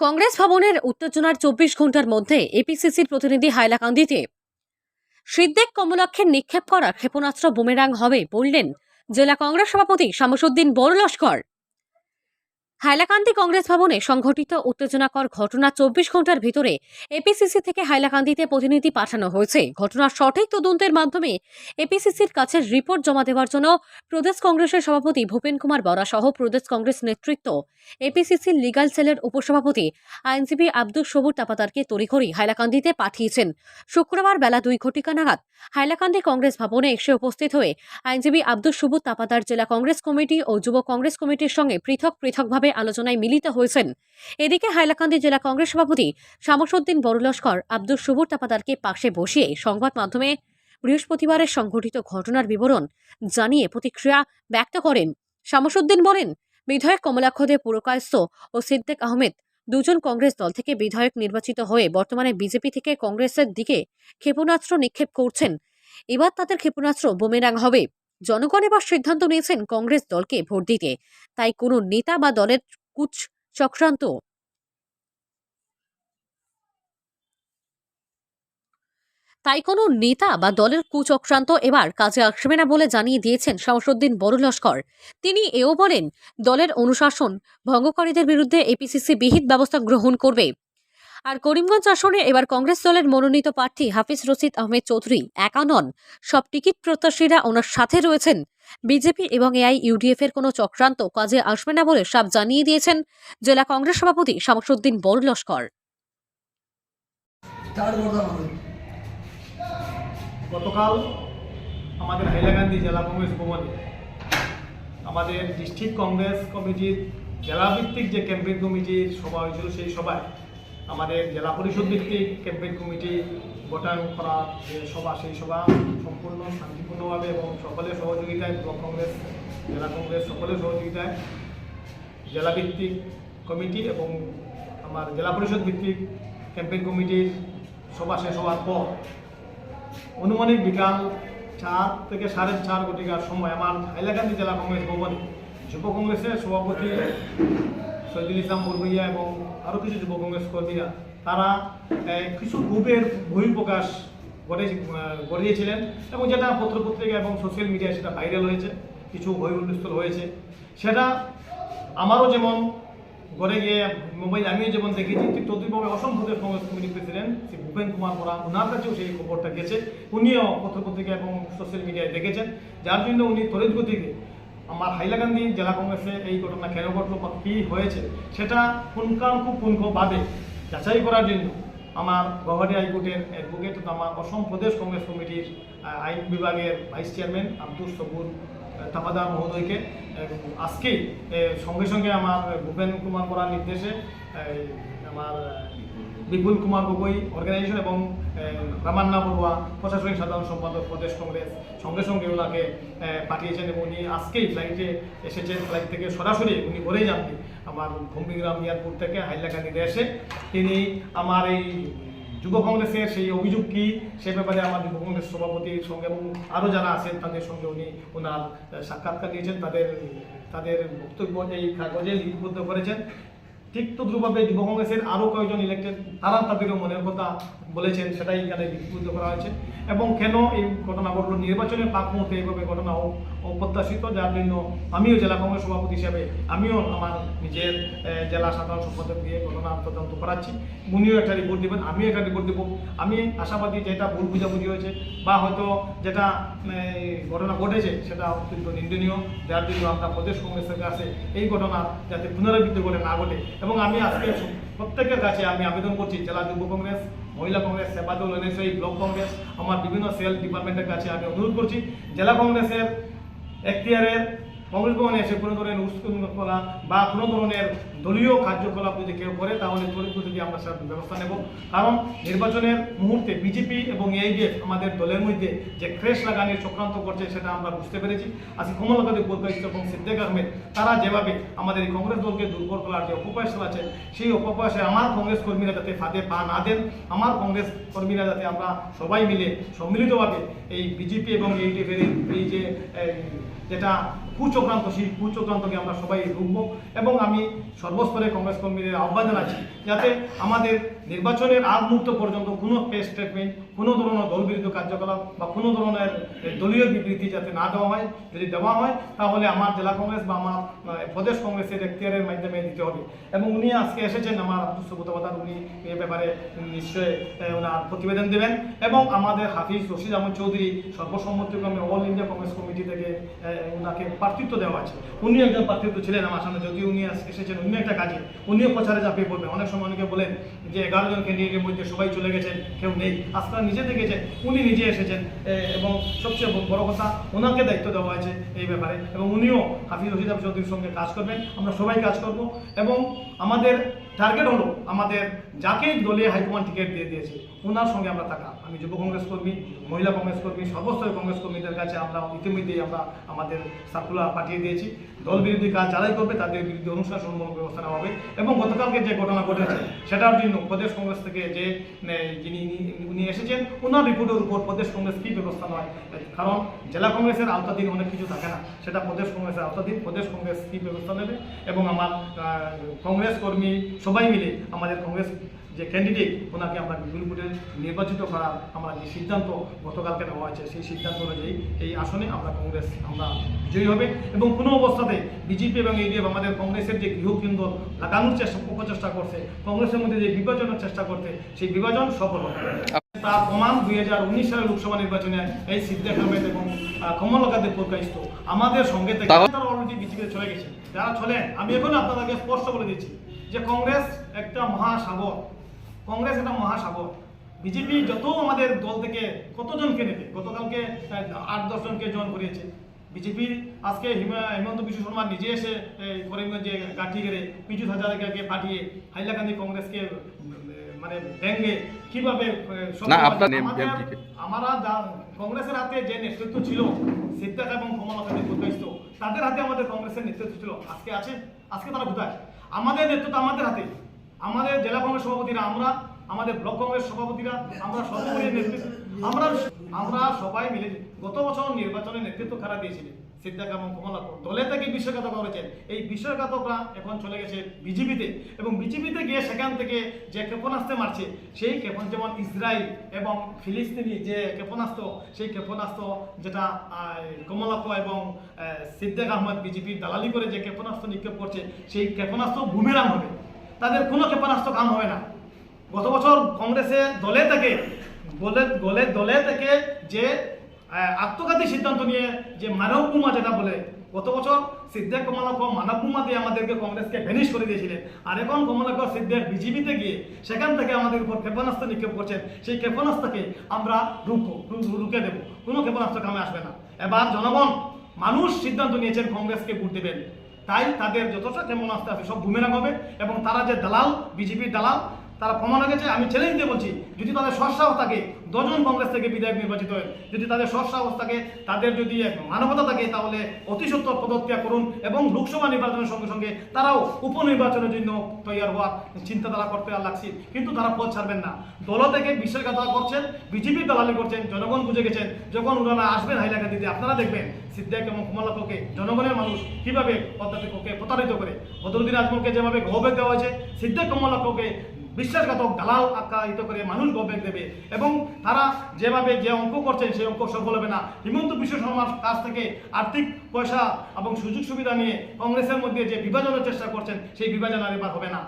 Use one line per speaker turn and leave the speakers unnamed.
কংগ্রেস ভবনের উত্তেজনার চব্বিশ ঘণ্টার মধ্যে এপিসিসির প্রতিনিধি হাইলাকান্দিতে সিদ্দেক কমলাক্ষের নিক্ষেপ করা ক্ষেপণাস্ত্র বুমেরাং হবে বললেন জেলা কংগ্রেস সভাপতি শামসুদ্দিন বড়লস্কর হাইলাকান্দি কংগ্রেস ভবনে সংঘটিত উত্তেজনাকর ঘটনা চব্বিশ ঘণ্টার ভিতরে এপিসিসি থেকে হাইলাকান্দিতে প্রতিনিধি পাঠানো হয়েছে। ঘটনার সঠিক তদন্তের মাধ্যমে এপিসিসির কাছে রিপোর্ট জমা দেওয়ার জন্য প্রদেশ কংগ্রেসের সভাপতি ভূপেন কুমার বরা সহ প্রদেশ কংগ্রেস নেতৃত্ব, এপিসিসির লিগাল সেলের উপসভাপতি আইনজীবী আব্দুল সবুর তাপাতারকে তড়িঘড়ি হাইলাকান্দিতে পাঠিয়েছেন। শুক্রবার বেলা দুই ঘটিকা নাগাদ হাইলাকান্দি কংগ্রেস ভবনে এসে উপস্থিত হয়ে আইনজীবী আব্দুল সুবুত তাপাতার জেলা কংগ্রেস কমিটি ও যুব কংগ্রেস কমিটির সঙ্গে পৃথক পৃথকভাবে আলোচনায় মিলিত হয়েছেন। এদিকে হাইলাকান্দি জেলা কংগ্রেস সভাপতি শামসুদ্দিন বড়লস্কর আব্দুল সুবুর তাপাদারকে পাশে বসিয়ে সংবাদ মাধ্যমে বৃহস্পতিবারের সংঘটিত ঘটনার বিবরণ জানিয়ে প্রতিক্রিয়া ব্যক্ত করেন। শামসুদ্দিন বলেন, বিধায়ক কমলাক্ষদেব পুরকায়স্থ ও সিদ্দেক আহমেদ দুজন কংগ্রেস দল থেকে বিধায়ক নির্বাচিত হয়ে বর্তমানে বিজেপি থেকে কংগ্রেসের দিকে ক্ষেপণাস্ত্র নিক্ষেপ করছেন। এবার তাদের ক্ষেপণাস্ত্র বোমেরাং হবে। জনগণ এবার সিদ্ধান্ত নিয়েছেন কংগ্রেস দলকে ভোট দিতে। তাই কোনো নেতা বা দলের কুচ চক্রান্ত তাই কোনো নেতা বা দলের কুচক্রান্ত এবার কাজে আসবে না বলে জানিয়ে দিয়েছেন শামসুদ্দিন বড় লস্কর তিনি এও বলেন, দলের অনুশাসন, ভঙ্গকারীদের বিরুদ্ধে এপিসিসি বিহিত ব্যবস্থা গ্রহণ করবে। আর করিমগঞ্জ আসনে এবার কংগ্রেস দলের মনোনীত প্রার্থী হাফিজ রশিদ আহমেদ চৌধুরী একা নন। সব টিকিট প্রত্যাশীরা ওনার সাথে রয়েছেন। বিজেপি এবং এআই ইউডিএফ এর কোনো চক্রান্ত কাজে আসবে না বলে সাপ জানিয়ে দিয়েছেন জেলা কংগ্রেস সভাপতি শামসুদ্দিন বড় লস্কর
গতকাল আমাদের হাইলাকান্দি জেলা কংগ্রেস ভবনে আমাদের ডিস্ট্রিক্ট কংগ্রেস কমিটির জেলাভিত্তিক যে ক্যাম্পেইন কমিটির সভা হয়েছিল সেই সভায় আমাদের জেলা পরিষদ ভিত্তিক ক্যাম্পেইন কমিটি গঠন করা যে সভা, সেই সভা সম্পূর্ণ শান্তিপূর্ণভাবে এবং সকলের সহযোগিতায় ব্লক কংগ্রেস, জেলা কংগ্রেস সকলের সহযোগিতায় জেলাভিত্তিক কমিটি এবং আমার জেলা পরিষদ ভিত্তিক ক্যাম্পেইন কমিটির সভা শেষ হওয়ার পর অনুমানিক বিকাল চার থেকে সাড়ে চার ঘটিকার সময় আমার হাইলাকান্দি জেলা কংগ্রেস ভবনে যুব কংগ্রেসের সভাপতি শহীদুল ইসলাম বরবইয়া এবং আরও কিছু যুব কংগ্রেস কর্মীরা, তারা কিছু গ্রুপের বহিঃপ্রকাশ ঘটে গড়িয়েছিলেন এবং যেটা পত্রপত্রিকা এবং সোশ্যাল মিডিয়ায় সেটা ভাইরাল হয়েছে, কিছু হৈহুল্লোস্থল হয়েছে। সেটা আমারও যেমন ঘরে গিয়ে মোবাইল আমিও যেমন দেখেছি, ঠিক তদ্রুপভাবে অসম কংগ্রেস কমিটি প্রেসিডেন্ট শ্রী ভূপেন কুমার বরা ওনার কাছেও সেই খবরটা গেছে। উনিও পত্রপত্রিকা এবং সোশ্যাল মিডিয়ায় দেখেছেন। যার জন্য উনি তড়িৎ গতিকে আমার হাইলাকান্দি জেলা কংগ্রেসে এই ঘটনা কেন ঘটলো বা কী হয়েছে, সেটা পুঙ্খানুপুঙ্খভাবে যাচাই করার জন্য আমার গৌহাটি হাইকোর্টের অ্যাডভোকেট আমার অসম প্রদেশ কংগ্রেস কমিটির আইন বিভাগের ভাইস চেয়ারম্যান আব্দুল সবুর তাপাদার মহোদয়কে। আজকেই সঙ্গে সঙ্গে আমার ভূপেন কুমার বরার নির্দেশে আমার বিপুল কুমার গগৈ অর্গানাইজেশন এবং রামান্না বড়ুয়া, প্রশাসনিক সাধারণ সম্পাদক, প্রদেশ কংগ্রেস, সঙ্গে সঙ্গে ওনাকে পাঠিয়েছেন এবং উনি আজকেই ফ্লাইটে এসেছেন। ফ্লাইট থেকে সরাসরি উনি বলেই যাননি। আমার ভূমিগ্রাম এয়ারপোর্ট থেকে হাইলাকান্দিতে এসে তিনি আমার এই যুব কংগ্রেসের সেই অভিযোগ কি, সে ব্যাপারে আমার যুব কংগ্রেস সভাপতির সঙ্গে এবং আরও যারা আছেন, তাদের সঙ্গে উনি ওনার সাক্ষাৎকার দিয়েছেন। তাদের তাদের বক্তব্য এই কাগজে লিপিবদ্ধ করেছেন। ঠিক তদ্রুপভাবে যুব কংগ্রেসের আরও কয়েকজন ইলেক্টেড তারা তাদেরও মনের কথা বলেছেন, সেটাই এখানে বিক্ষুব্ধ করা হয়েছে। এবং কেন এই ঘটনা ঘটল? নির্বাচনের পাক মুহূর্তে এইভাবে ঘটনা অ- অপ্রত্যাশিত যার জন্য আমিও জেলা কংগ্রেস সভাপতি হিসাবে আমিও আমার নিজের জেলা সাধারণ সম্পাদক দিয়ে ঘটনা তদন্ত করাচ্ছি। উনিও একটা রিপোর্ট দেবেন, আমিও একটা রিপোর্ট দেবো। আমি আশাবাদী যেটা ভুল বুঝাবুঝি হয়েছে বা হয়তো যেটা ঘটনা ঘটেছে সেটা অত্যন্ত নিন্দনীয়। যার জন্য আমরা প্রদেশ কংগ্রেসের কাছে এই ঘটনা যাতে পুনরাবৃত্তি করে না ঘটে। এবং আমি আজকে প্রত্যেকের কাছে আমি আবেদন করছি, জেলা যুব কংগ্রেস, মহিলা কংগ্রেস, সেবাদল, এনএসআই, ব্লক কংগ্রেস, আমার বিভিন্ন সেল ডিপার্টমেন্টের কাছে আমি অনুরোধ করছি। জেলা কংগ্রেসের এখতিয়ারের কংগ্রেস ভবনে এসে কোনো ধরনের করা বা কোনো ধরনের দলীয় কার্যকলাপ যদি কেউ করে, তাহলে গতিতে আমরা সেটা ব্যবস্থা নেব। কারণ নির্বাচনের মুহূর্তে বিজেপি এবং এইডিএফ আমাদের দলের মধ্যে যে ক্রেশ লাগানোর চক্রান্ত করছে, সেটা আমরা বুঝতে পেরেছি। আজকে কমলকাদের বলকাইছে এবং সিদ্দেক আহমেদ, তারা যেভাবে আমাদের এই কংগ্রেস দলকে দুর্বল করার যে অপপ্রয়াস চালাচ্ছে সেই অপপ্রয়াসে আমার কংগ্রেস কর্মীরা যাতে ফাঁদে পা না দেন, আমার কংগ্রেস কর্মীরা যাতে আমরা সবাই মিলে সম্মিলিতভাবে এই বিজেপি এবং এইডিএফ এর এই যে যেটা কুচক্রান্ত সেই কুচক্রান্তকে আমরা সবাই রুখব। এবং আমি সর্বস্তরে কংগ্রেস কর্মীদের আহ্বান জানাচ্ছি যাতে আমাদের নির্বাচনের আগ মুহূর্ত পর্যন্ত কোনো প্রেস স্টেটমেন্ট কোনো ধরনের দলবিরোধী কার্যকলাপ বা কোনো ধরনের দলীয় বিবৃতি যাতে না দেওয়া হয়, যদি দেওয়া হয়, তাহলে আমার জেলা কংগ্রেস বা আমার প্রদেশ কংগ্রেসের এখতিয়ারের মাধ্যমে দিতে হবে। এবং উনি আজকে এসেছেন, আমার আব্দুল সুবুতাবাদার উনি এ ব্যাপারে নিশ্চয়ই ওনার প্রতিবেদন দেবেন। এবং আমাদের হাফিজ রশিদ আহমদ চৌধুরী সর্বসম্মতিক্রমে অল ইন্ডিয়া কংগ্রেস কমিটি থেকে ওনাকে প্রার্থিত্ব দেওয়া আছে। উনি একজন প্রার্থিত্ব ছিলেন আমার সামনে, যদিও উনি এসেছেন অন্য একটা কাজে, উনিও প্রচারে চাপিয়ে পড়বেন অনেক সময় অনেকে বলেন যে এগারো জন ক্যান্ডিডেটের মধ্যে সবাই চলে গেছেন, কেউ নেই। আপনারা নিজে দেখেছেন, উনি নিজে এসেছেন। এবং সবচেয়ে বড় কথা, ওনাকে দায়িত্ব দেওয়া হয়েছে এই ব্যাপারে। এবং উনিও হাফিজ রশিদ আহমদ চৌধুরীর সঙ্গে কাজ করবেন, আমরা সবাই কাজ করব। এবং আমাদের টার্গেট হলো, আমাদের যাকে দলীয় হাইকমান্ড টিকিট দিয়ে দিয়েছে, ওনার সঙ্গে আমরা থাকা। আমি যুব কংগ্রেস কর্মী, মহিলা কংগ্রেস কর্মী, সর্বস্তরের কংগ্রেস কর্মীদের কাছে আমরা ইতিমধ্যেই আমরা আমাদের সার্কুলার পাঠিয়ে দিয়েছি। দল বিরোধী কাজ যারাই করবে, তাদের বিরুদ্ধে অনুশাসনমূলক ব্যবস্থা নেওয়া হবে। এবং গতকালকে যে ঘটনা ঘটেছে সেটার জন্য প্রদেশ কংগ্রেস থেকে যে যিনি, উনি এসেছেন ওনার রিপোর্টের উপর প্রদেশ কংগ্রেস কী ব্যবস্থা নয়? কারণ জেলা কংগ্রেসের আওতাধীন অনেক কিছু থাকে না। সেটা প্রদেশ কংগ্রেসের আওতাধীন, প্রদেশ কংগ্রেস কী ব্যবস্থা নেবে? এবং আমার কংগ্রেস কর্মী সবাই মিলে আমাদের কংগ্রেস যে ক্যান্ডিডেট ওনাকে আমরা বিপুলপুরে নির্বাচিত করার আমরা যে সিদ্ধান্ত গতকালকে নেওয়া হয়েছে সেই সিদ্ধান্ত অনুযায়ী এই আসনে আমরা কংগ্রেস আমরা বিজয়ী হবে। এবং কোনো অবস্থাতে বিজেপি এবং ইডিএফ আমাদের কংগ্রেসের যে গৃহকেন্দ্র লাগানোর চেষ্টা অপচেষ্টা করছে কংগ্রেসের মধ্যে যে বিভাজনের চেষ্টা করছে সেই বিভাজন সফল হবে। তার প্রমাণ দুই হাজার উনিশ সালের লোকসভা নির্বাচনে এই সিদ্দিক আহমেদ এবং কমলকাদের প্রকাশিত। আমাদের সঙ্গে থেকে তারা অলরেডি বিজেপিতে চলে গেছে। যারা চলেন আমি এখন আপনাদেরকে স্পষ্ট বলে দিচ্ছি যে কংগ্রেস একটা মহাসাগর। কংগ্রেস একটা মহাসাগর। বিজেপি যত আমাদের দল থেকে কতজনকে নেবে? গতকালকে আট দশজনকে জয়েন করিয়েছে। বিজেপি আজকে হিমা- হেমন্ত বিশ্ব শর্মা নিজে এসে করিমগঞ্জে গাঠি গেড়ে পিজু হাজারিকাকে পাঠিয়ে হাইলাকান্দি কংগ্রেসকে মানে ব্যাঙ্গে কীভাবে? আমরা কংগ্রেসের হাতে যে নেতৃত্ব ছিল সিদ্ধার্থ এবং কমলকাদের প্রকাশিত তাদের হাতে আমাদের কংগ্রেসের নেতৃত্ব ছিল। আজকে আছে? আজকে তারা কোথায়? আমাদের নেতৃত্ব আমাদের হাতে। আমাদের জেলা কংগ্রেস সভাপতিরা আমরা আমাদের ব্লক কংগ্রেস সভাপতিরা আমরা সর্বোপরি নেতৃত্ব আমরা আমরা সবাই মিলে গত বছর নির্বাচনে নেতৃত্ব খারা দিয়েছিলেন সিদ্ধার্থ এবং কমলাপুর। দলে থেকে বিশ্বঘাতক করেছেন। এই বিশ্বঘাতকরা এখন চলে গেছে বিজেপিতে এবং বিজেপিতে গিয়ে সেখান থেকে যে ক্ষেপণাস্ত্রে মারছে সেই ক্ষেপণ যেমন ইসরায়েল এবং ফিলিস্তিনি যে ক্ষেপণাস্ত্র সেই ক্ষেপণাস্ত্র যেটা কমলাপুর এবং আহ, সিদ্দিক আহমদ বিজেপির দালালি করে যে ক্ষেপণাস্ত্র নিক্ষেপ করছে সেই ক্ষেপণাস্ত্র বুমেরাং হবে। তাদের কোনো ক্ষেপণাস্ত্র কাম হবে না। গত বছর কংগ্রেসে দলে থেকে বলে দলে দলে থেকে যে আত্মঘাতী সিদ্ধান্ত নিয়ে যে মানব বোমা যেটা বলে, গত বছর সিদ্দিক কমলাক্ষ মানব বোমা দিয়ে আমাদেরকে কংগ্রেসকে ভ্যানিশ করে দিয়েছিলেন। আর এখন কমলাক্ষ সিদ্দিক বিজেপিতে গিয়ে সেখান থেকে আমাদের উপর ক্ষেপণাস্ত্র নিক্ষেপ করছেন। সেই ক্ষেপণাস্ত্রকে আমরা রুখো রুখে দেবো। কোনো ক্ষেপণাস্ত্র কামে আসবে না। এবার জনগণ মানুষ সিদ্ধান্ত নিয়েছেন কংগ্রেসকে ভোট দেবেন। তাই তাদের যথেষ্ট যেমন আস্তে আস্তে সব বুমেরাং হবে এবং তারা যে দালাল, বিজেপির দালাল তারা প্রমাণ হয়ে গেছে আমি চ্যালেঞ্জ দিয়ে বলছি, যদি তাদের সৎসাহস থাকে দশজন কংগ্রেস থেকে বিধায়ক নির্বাচিত হয়, যদি তাদের সৎসাহস থাকে তাদের যদি এক মানবতা থাকে, তাহলে অতি সত্তর পদত্যাগ করুন এবং লোকসভা নির্বাচনের সঙ্গে সঙ্গে তারাও উপনির্বাচনের জন্য তৈরি হওয়ার চিন্তা তারা করতে লাগছে। কিন্তু তারা পথ ছাড়বেন না। দল থেকে বিশ্বাসঘাতকতা করছেন বিজেপির দালালি করছেন, জনগণ বুঝে গেছেন, যখন ওনারা আসবেন হাইলাকা হাইলাকান্দিতে, আপনারা দেখবেন সিদ্দিক এবং কমলাক্ষকে জনগণের মানুষ কীভাবে পদ্ধতিকে প্রতারিত করে। বদরুদ্দিন আজমলকে যেভাবে গহবেগ দেওয়া হয়েছে, সিদ্দিক কমলাক্ষকে বিশ্বাসঘাতক দালাল আখ্যায়িত করে মানুষ গবেক দেবে এবং তারা যেভাবে যে অঙ্ক করছেন সেই অঙ্ক সফল হবে না। হিমন্ত বিশ্ব শর্মার কাছ থেকে আর্থিক পয়সা এবং সুযোগ সুবিধা নিয়ে কংগ্রেসের মধ্যে যে বিভাজনের চেষ্টা করছেন, সেই বিভাজন আর এবার হবে না।